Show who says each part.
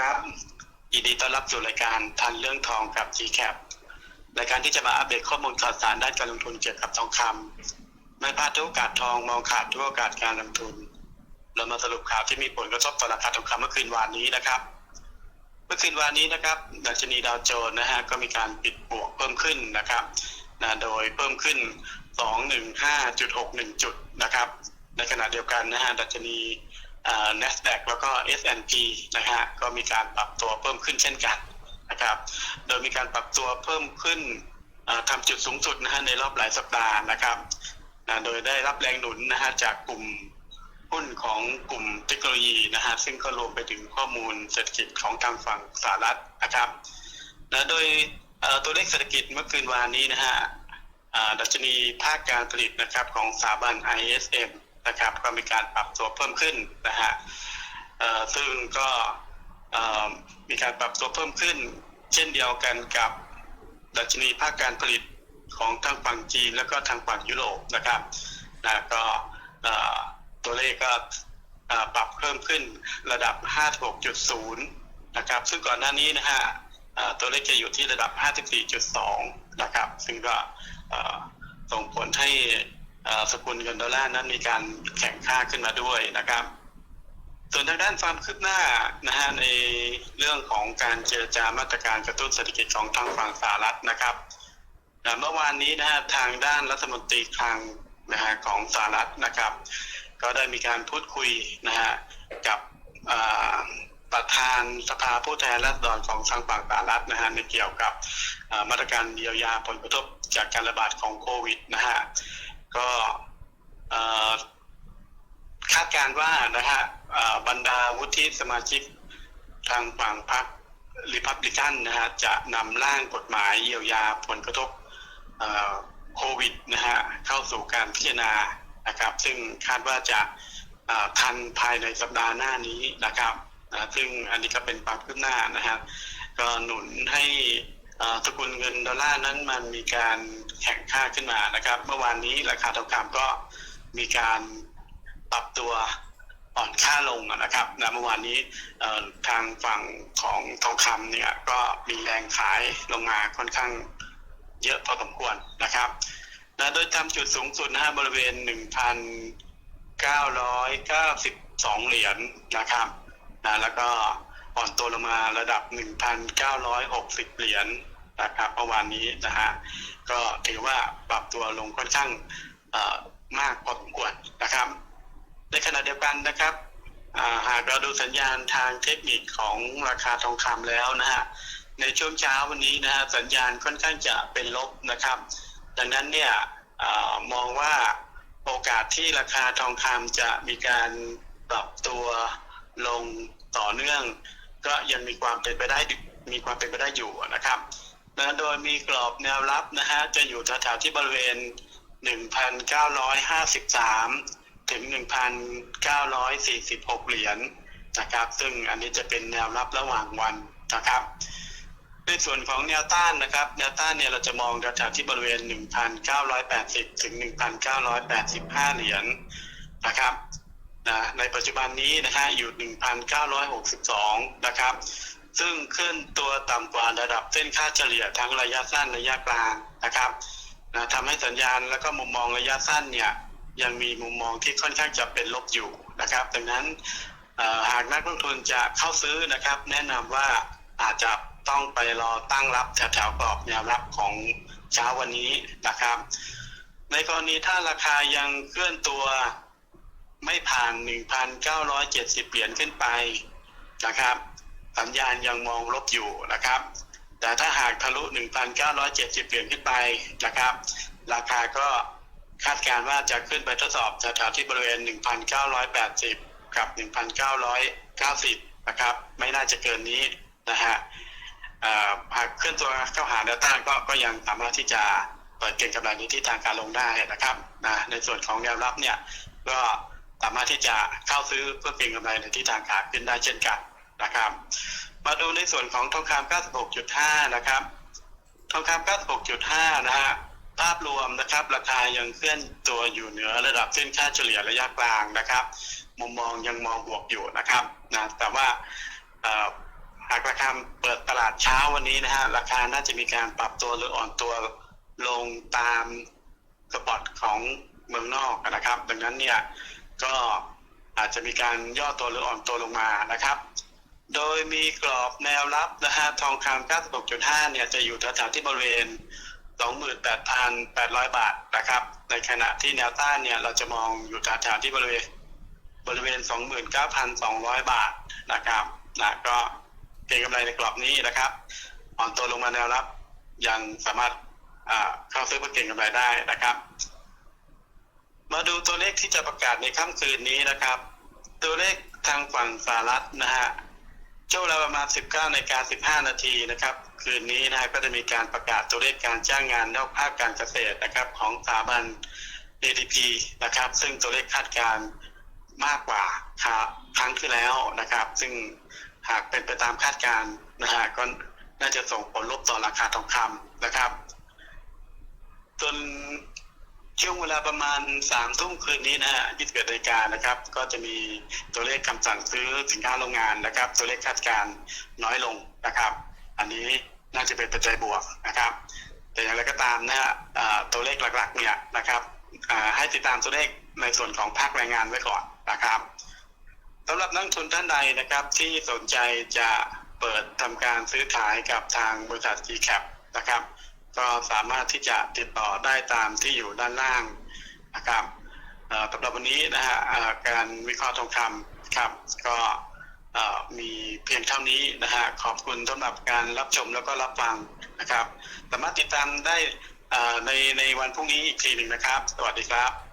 Speaker 1: ครับยินดีต้อนรับสู่รายการทันเรื่องทองกับ GCAP รายการที่จะมาอัปเดตข้อมูลข่าวสารด้านการลงทุนเกี่ยวกับทองคำไม่พลาดทุกโอกาสทองมองขาดทุกโอกาสการลงทุน เรามาสรุปข่าวที่มีผลกระทบต่อราคาทองคำเมื่อคืนวานนี้นะครับ เมื่อคืนวานนี้นะครับดัชนีดาวโจนส์นะฮะก็มีการปิดบวกเพิ่มขึ้นนะครับนะโดยเพิ่มขึ้น 215.61 จุดนะครับ ในขณะเดียวกันนะฮะดัชนี เอ่อ NASDAQ แล้วก็ S&P นะฮะก็มีการปรับตัวเพิ่มขึ้นเช่นกันนะครับ โดยมีการปรับตัวเพิ่มขึ้นทำจุดสูงสุดนะฮะในรอบหลายสัปดาห์นะครับ โดยได้รับแรงหนุนนะฮะจากกลุ่มหุ้นของกลุ่มเทคโนโลยีนะฮะซึ่งก็รวมไปถึงข้อมูลเศรษฐกิจของทางฝั่งสหรัฐนะครับนะโดยตัวเลขเศรษฐกิจเมื่อคืนวานนี้นะฮะดัชนีภาคการผลิตนะครับของสถาบัน ISM นะครับก็มีการปรับตัวเพิ่มขึ้นนะฮะซึ่งก็มีการปรับตัวเพิ่มขึ้น เช่นเดียวกันกับดัชนีภาคการผลิตของทางฝั่งจีน แล้วก็ทางฝั่งยุโรปนะครับนะก็ตัวเลขก็ปรับเพิ่มขึ้นระดับ 56.0 นะครับ ซึ่งก่อนหน้านี้นะฮะตัวเลขจะอยู่ที่ระดับ 54.2 นะครับ ซึ่งก็ส่งผลให้ สกุลเงินดอลลาร์นั้นมีการแข่งค่าขึ้นมาด้วยนะครับ ส่วนทางด้านความคืบหน้านะฮะในเรื่องของการเจรจามาตรการกระตุ้นเศรษฐกิจของทางฝั่งสหรัฐนะครับเมื่อวานนี้นะฮะทางด้านรัฐมนตรีคลังนะฮะของสหรัฐนะครับ ก็ได้มีการพูดคุยนะฮะกับประธานสภาผู้แทนราษฎรของทางฝั่งสหรัฐนะฮะในเกี่ยวกับมาตรการเยียวยาผลกระทบจากการระบาดของโควิดนะฮะ ก็คาดการว่านะฮะบรรดาวุฒิสมาชิกทางฝั่งพรรคริพับลิกันนะฮะจะนำร่างกฎหมายเยียวยาผลกระทบโควิดนะฮะเข้าสู่การพิจารณานะครับ ซึ่งคาดว่าจะทันภายในสัปดาห์หน้านี้นะครับซึ่งอันนี้ก็เป็นความคืบหน้านะฮะก็หนุนให้ สกุลเงินดอลลาร์นั้นมันมีการแข่งค่าขึ้นมานะครับ เมื่อวานนี้ราคาทองคำก็มีการปรับตัวอ่อนค่าลงนะครับนะเมื่อวานนี้ทางฝั่งของทองคำเนี่ยก็มีแรงขายลงมาค่อนข้างเยอะพอสมควรนะครับนะโดยทำจุดสูงสุดนะฮะบริเวณ 1,992 เหรียญนะครับนะแล้วก็ อ่อนตัวลงมาระดับ 1,960 เหรียญนะครับเมื่อวานนี้นะฮะก็ถือว่าปรับตัวลงค่อนข้างมากพอสมควรนะครับ ในขณะเดียวกันนะครับหากเราดูสัญญาณทางเทคนิคของราคาทองคำแล้วนะฮะในช่วงเช้าวันนี้นะฮะสัญญาณค่อนข้างจะเป็นลบนะครับ ดังนั้นเนี่ยอมองว่าโอกาสที่ราคาทองคำจะมีการปรับตัวลงต่อเนื่อง ก็ยังมีความเป็นไปได้มีความเป็นไปได้อยู่นะครับนะโดยมีกรอบแนวรับนะฮะจะอยู่แถวๆที่บริเวณ 1,953 ถึง 1,946 เหรียญนะครับ ซึ่งอันนี้จะเป็นแนวรับระหว่างวันนะครับ ในส่วนของแนวต้านนะครับ แนวต้านเนี่ยเราจะมองแถวๆที่บริเวณ 1,980 ถึง 1,985 เหรียญนะครับ นะในปัจจุบันนี้นะฮะอยู่ 1,962 นะครับ ซึ่งขึ้นตัวต่ำกว่าระดับเส้นค่าเฉลี่ยทั้งระยะสั้นระยะกลางนะครับนะทำให้สัญญาณและก็มุมมองระยะสั้นเนี่ยยังมีมุมมองที่ค่อนข้างจะเป็นลบอยู่นะครับ ดังนั้นหากนักลงทุนจะเข้าซื้อนะครับ แนะนำว่าอาจจะต้องไปรอตั้งรับแถวๆกรอบแนวรับของเช้าวันนี้นะครับ ในกรณีถ้าราคายังเคลื่อนตัว ไม่ผ่าน 1,970 เหรียญขึ้นไปนะครับ สัญญาณยังมองลบอยู่นะครับ แต่ถ้าหากทะลุ 1,970 เหรียญขึ้นไปนะครับ ราคาก็คาดการณ์ว่าจะขึ้นไปทดสอบแถวๆที่บริเวณ 1,980 กับ 1,990 นะครับ ไม่น่าจะเกินนี้นะฮะหากเคลื่อนตัวเข้าหาแนวต้านก็ก็ยังสามารถที่จะเปิดเก็งกำไรในที่ทางการลงได้นะครับนะในส่วนของแนวรับเนี่ยก็ สามารถที่จะเข้าซื้อเพื่อเก็งกำไรในที่ทางขาขึ้นได้เช่นกันนะครับ มาดูในส่วนของทองคำ96.5 นะครับ ทองคำ96.5 นะฮะภาพรวมนะครับ ราคายังเคลื่อนตัวอยู่เหนือระดับเส้นค่าเฉลี่ยระยะกลางนะครับ มุมมองยังมองบวกอยู่นะครับนะแต่ว่าหากราคาเปิดตลาดเช้าวันนี้นะฮะราคาน่าจะมีการปรับตัวหรืออ่อนตัวลงตามสปอตของเมืองนอกนะครับ ดังนั้นเนี่ย ก็อาจจะมีการย่อตัวหรืออ่อนตัวลงมานะครับ โดยมีกรอบแนวรับนะฮะทองคำ96.5 เนี่ยจะอยู่แถวๆที่บริเวณ 28,800 บาทนะครับ ในขณะที่แนวต้านเนี่ยเราจะมองอยู่แถวๆที่บริเวณบริเวณ 29,200 บาทนะครับนะก็เก็งกำไรในกรอบนี้นะครับ อ่อนตัวลงมาแนวรับยังสามารถอ่าเข้าซื้อเพื่อเก็งกำไรได้นะครับ มาดูตัวเลขที่จะประกาศในค่ำคืนนี้นะครับ ตัวเลขทางฝั่งสหรัฐนะฮะช่วงเวลาประมาณ 19นาฬิกา15 นาทีนะครับ คืนนี้นะฮะก็จะมีการประกาศตัวเลขการจ้างงานนอกภาคการเกษตรนะครับ ของสถาบัน ADP นะครับ ซึ่งตัวเลขคาดการณ์มากกว่าครั้งที่แล้วนะครับ ซึ่งหากเป็นไปตามคาดการณ์นะฮะก็น่าจะส่งผลลบต่อราคาทองคำนะครับจน ช่วงเวลาประมาณสามทุ่มคืนนี้นะฮะยี่สิบเอ็ดนาฬิกานะครับ ก็จะมีตัวเลขคำสั่งซื้อสินค้าโรงงานนะครับ ตัวเลขคาดการณ์น้อยลงนะครับ อันนี้น่าจะเป็นปัจจัยบวกนะครับ แต่อย่างไรก็ตามนะฮะตัวเลขหลักๆเนี่ยนะครับให้ติดตามตัวเลขในส่วนของภาคแรงงานไว้ก่อนนะครับสำหรับนักทุนท่านใดนะครับ ที่สนใจจะเปิดทำการซื้อขายกับทางบริษัท GCAP นะครับ ก็สามารถที่จะติดต่อได้ตามที่อยู่ด้านล่างนะครับสำหรับวันนี้นะฮะการวิเคราะห์ทองคำครับ ก็มีเพียงเท่านี้นะฮะขอบคุณสำหรับการรับชมแล้วก็รับฟังนะครับ สามารถติดตามได้ในในวันพรุ่งนี้อีกทีหนึ่งนะครับ สวัสดีครับ